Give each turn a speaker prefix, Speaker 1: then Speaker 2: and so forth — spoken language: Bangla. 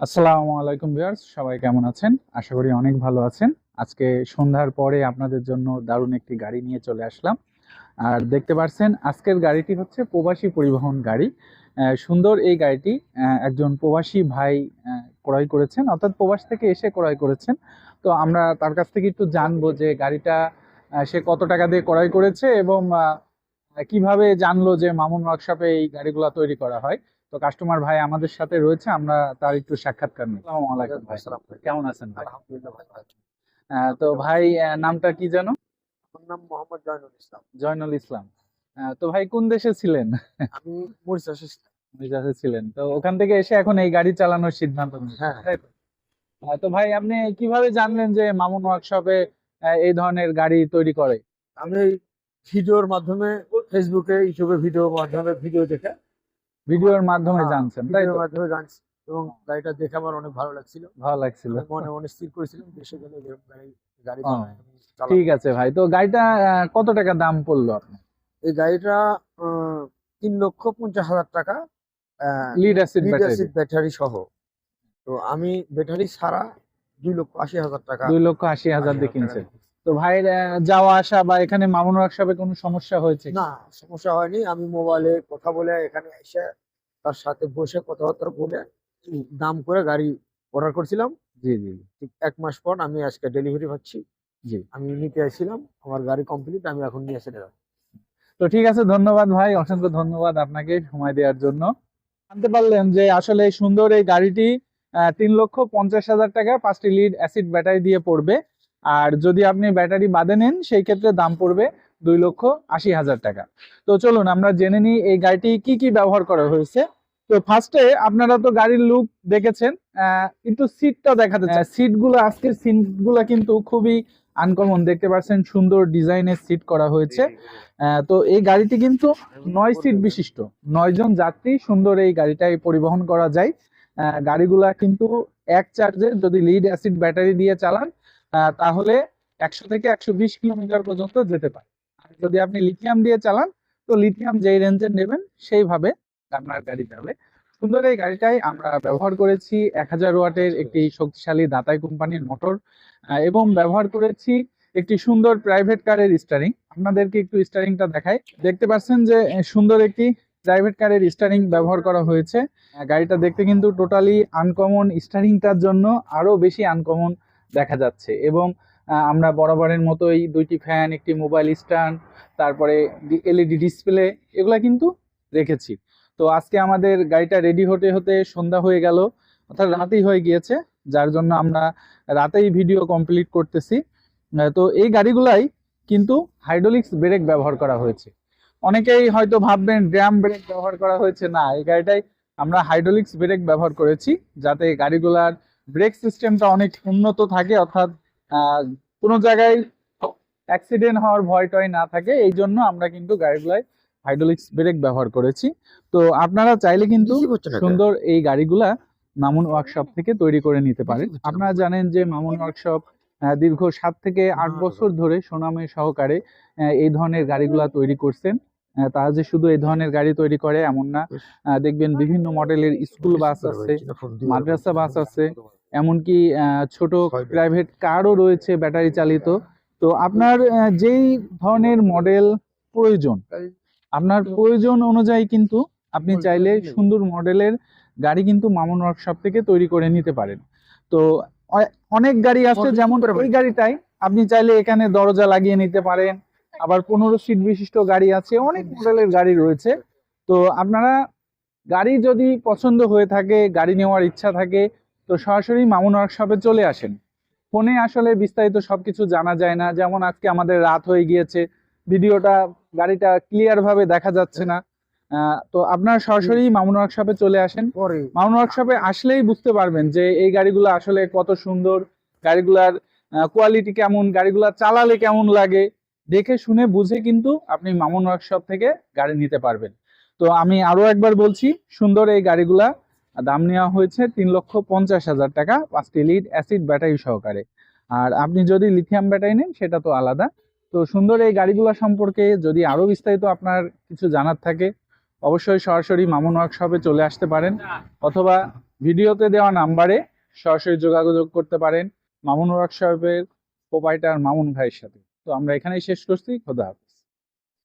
Speaker 1: আসসালামু আলাইকুম ভিউয়ার্স, সবাই কেমন আছেন? আশা করি অনেক ভালো আছেন। আজকে সন্ধ্যার পরে আপনাদের জন্য দারুণ একটি গাড়ি নিয়ে চলে আসলাম। আর দেখতে পাচ্ছেন আজকের গাড়িটি হচ্ছে প্রবাসী পরিবহন গাড়ি। সুন্দর এই গাড়িটি একজন প্রবাসী ভাই ক্রয় করেছেন, অর্থাৎ প্রবাস থেকে এসে ক্রয় করেছেন। তো আমরা তার কাছ থেকে একটু জানব যে গাড়িটা সে কত টাকা দিয়ে ক্রয় করেছে এবং কীভাবে জানলো যে মামুন ওয়ার্কশপে এই গাড়িগুলো তৈরি করা হয়। তো কাস্টমার ভাই আমাদের সাথে রয়েছে আমরা তার একটু সাক্ষাৎকার নিই। আসসালামু আলাইকুম ভাই। কেমন আছেন ভাই?
Speaker 2: আলহামদুলিল্লাহ ভালো আছি।
Speaker 1: তো ভাই নামটা কি জানো
Speaker 2: আমার নাম মোহাম্মদ জয়নুল ইসলাম।
Speaker 1: জয়নুল ইসলাম। তো ভাই কোন দেশে ছিলেন?
Speaker 2: আমি
Speaker 1: ছিলেন। তো ওখান থেকে এসে এখন এই গাড়ি চালানোর সিদ্ধান্ত
Speaker 2: হ্যাঁ।
Speaker 1: তো? ভাই আপনি কীভাবে জানলেন যে মামুন ওয়ার্কশপে এই ধরনের গাড়ি তৈরি করে?
Speaker 2: আমি ভিডিওর মাধ্যমে ফেসবুকে ইউটিউবে ভিডিওর মাধ্যমে ভিডিও দেখে
Speaker 1: ভিডিওর মাধ্যমে
Speaker 2: হ্যাঁ,
Speaker 1: জানছেন তাই তো?
Speaker 2: মাধ্যমে জানছি এবং গাড়িটা দেখে আমার অনেক ভালো লাগছিল।
Speaker 1: ভালো লাগছিল।
Speaker 2: মনে মনে স্থির করেছিলাম দেশে গেলে গাড়ি।
Speaker 1: ঠিক আছে ভাই। তো গাড়িটা কত টাকা দাম পড়ল আপনার?
Speaker 2: এই গাড়িটা তিন লক্ষ পঞ্চাশ হাজার টাকা
Speaker 1: লিড অ্যাসিড ব্যাটারি
Speaker 2: সহ। তো আমি ব্যাটারি ছাড়া দুই লক্ষ আশি হাজার টাকা
Speaker 1: দুই লক্ষ আশি হাজার দিয়ে কিনছেন। তো আহ, যাওয়া আসা বা এখানে মামুন ওয়ার্কশপে কোনো সমস্যা হয়েছে
Speaker 2: না সমস্যা হয়নি। আমি মোবাইলে কথা বলে এখানে এসে তার সাথে বসে কথাবার্তা বলে দাম করে গাড়ি অর্ডার করছিলাম।
Speaker 1: জি জি।
Speaker 2: ঠিক এক মাস পর আমি আজকে ডেলিভারি পাচ্ছি।
Speaker 1: জি।
Speaker 2: আমি নিতে আসছিলাম আমার গাড়ি কমপ্লিট আমি এখন নিয়ে এসে দিলাম
Speaker 1: তো ঠিক আছে ধন্যবাদ ভাই অসংখ্য ধন্যবাদ আপনাকে সময় দেওয়ার জন্য। জানতে পারলেন যে আসলে এই সুন্দর এই গাড়িটি তিন লক্ষ পঞ্চাশ হাজার টাকা পাঁচটি লিড অ্যাসিড ব্যাটারি দিয়ে পড়বে। আর যদি আপনি ব্যাটারি বাদে নেন, সেই ক্ষেত্রে দাম পড়বে দুই লক্ষ আশি হাজার টাকা। তো চলুন, আমরা জেনে নিই এই গাড়িটি কি কি ব্যবহার করা হয়েছে। তো ফার্স্টে আপনারা তো গাড়ির লুক দেখেছেন একটু সিটটা দেখাতে চাই। সিটগুলো আজকের সিটগুলো কিন্তু খুবই আনকমন দেখতে পাচ্ছেন, সুন্দর ডিজাইনের সিট করা হয়েছে। তো এই গাড়িটি কিন্তু নয় সিট বিশিষ্ট। নয় জন যাত্রী, সুন্দর এই গাড়িটাই পরিবহন করা যায়। গাড়িগুলা কিন্তু এক চার্জে যদি লিড অ্যাসিড ব্যাটারি দিয়ে চালান তাহলে একশো থেকে একশো বিশ কিলোমিটার পর্যন্ত যেতে পারে। আর যদি আপনি লিথিয়াম দিয়ে চালান, তো লিথিয়াম যেই রেঞ্জের নেবেন, সেইভাবে আপনার গাড়ি যাবে। সুন্দর এই গাড়িটাই আমরা ব্যবহার করেছি এক হাজার ওয়াটের একটি শক্তিশালী দাতাই কোম্পানির মোটর এবং ব্যবহার করেছি একটি সুন্দর প্রাইভেট কারের স্টারিং আপনাদেরকে একটু স্টারিংটা দেখাই। দেখতে পাচ্ছেন যে সুন্দর একটি প্রাইভেট কারের স্টারিং ব্যবহার করা হয়েছে। গাড়িটা দেখতে কিন্তু টোটালি আনকমন স্টারিংটার জন্য আরও বেশি আনকমন দেখা যাচ্ছে। এবং আমরা বরাবরের মতোই দুইটি ফ্যান একটি মোবাইল স্ট্যান্ড তারপরে এলইডি ডিসপ্লে এগুলা কিন্তু রেখেছি। তো আজকে আমাদের গাড়িটা রেডি হতে হতে সন্ধ্যা হয়ে গেল, অর্থাৎ রাতেই হয়ে গিয়েছে, যার জন্য আমরা রাতেই ভিডিও কমপ্লিট করতেছি। তো এই গাড়িগুলাই কিন্তু হাইড্রোলিক্স ব্রেক ব্যবহার করা হয়েছে। অনেকেই হয়তো ভাববেন ড্রাম ব্রেক ব্যবহার করা হয়েছে। না, এই গাড়িটাই আমরা হাইড্রোলিক্স ব্রেক ব্যবহার করেছি, যাতে গাড়িগুলার ব্রেক সিস্টেমটা অনেক উন্নত থাকে অর্থাৎ কোনো জায়গায় অ্যাক্সিডেন্ট হওয়ার ভয় টয় না থাকে এই জন্য আমরা কিন্তু গাড়িগুলাই হাইড্রোলিক্স ব্রেক ব্যবহার করেছি। তো আপনারা চাইলে কিন্তু? সুন্দর এই গাড়িগুলা মামুন ওয়ার্কশপ থেকে তৈরি করে নিতে পারেন। আপনারা জানেন যে মামুন ওয়ার্কশপ দীর্ঘ সাত থেকে আট বছর ধরে সুনামে সহকারে এই ধরনের গাড়িগুলা তৈরি করছেন। তারা যে শুধু এই ধরনের গাড়ি তৈরি করে এমন না। দেখবেন বিভিন্ন মডেলের স্কুল বাস আছে মাদ্রাসা বাস আছে। এমনকি ছোট প্রাইভেট কারও রয়েছে ব্যাটারি চালিত। তো আপনার যেই ধরনের মডেল প্রয়োজন আপনার প্রয়োজন অনুযায়ী কিন্তু আপনি চাইলে সুন্দর মডেলের গাড়ি কিন্তু মামুন ওয়ার্কশপ থেকে তৈরি করে নিতে পারেন। তো অনেক গাড়ি আছে যেমন ওই গাড়িটাই। আপনি চাইলে এখানে দরজা লাগিয়ে নিতে পারেন। আবার পনেরো সিট বিশিষ্ট গাড়ি আছে অনেক মডেলের গাড়ি রয়েছে। তো আপনারা গাড়ি যদি পছন্দ হয়ে থাকে গাড়ি নেওয়ার ইচ্ছা থাকে তো সরাসরি মামুন ওয়ার্কশপে চলে আসেন। ফোনে আসলে বিস্তারিত সবকিছু জানা যায় না। যেমন আজকে আমাদের রাত হয়ে গিয়েছে। ভিডিওটা গাড়িটা ক্লিয়ার ভাবে দেখা যাচ্ছে না। তো আপনারা সরাসরি মামুন ওয়ার্কশপে চলে আসেন।
Speaker 2: পরে।
Speaker 1: মামুন ওয়ার্কশপে আসলেই বুঝতে পারবেন যে এই গাড়িগুলো আসলে কত সুন্দর। গাড়িগুলার কোয়ালিটি কেমন গাড়িগুলো চালালে কেমন লাগে। দেখে শুনে বুঝে কিন্তু আপনি মামুন ওয়ার্কশপ থেকে গাড়ি নিতে পারবেন। তো আমি আরও একবার বলছি সুন্দর এই গাড়িগুলা। দাম নেওয়া হয়েছে তিন লক্ষ পঞ্চাশ হাজার টাকা পাঁচটি লিড অ্যাসিড ব্যাটারি সহকারে। আর আপনি যদি লিথিয়াম ব্যাটারি নেন, সেটা তো আলাদা। তো সুন্দর এই গাড়িগুলো সম্পর্কে যদি আরও বিস্তারিত আপনার কিছু জানার থাকে, অবশ্যই সরাসরি মামুন ওয়ার্কশপে চলে আসতে পারেন অথবা ভিডিওতে দেওয়া নাম্বারে সরাসরি যোগাযোগ করতে পারেন মামুন ওয়ার্কশপের প্রোপাইটার মামুন ভাইয়ের সাথে। তো আমরা এখানেই শেষ করছি, খোদা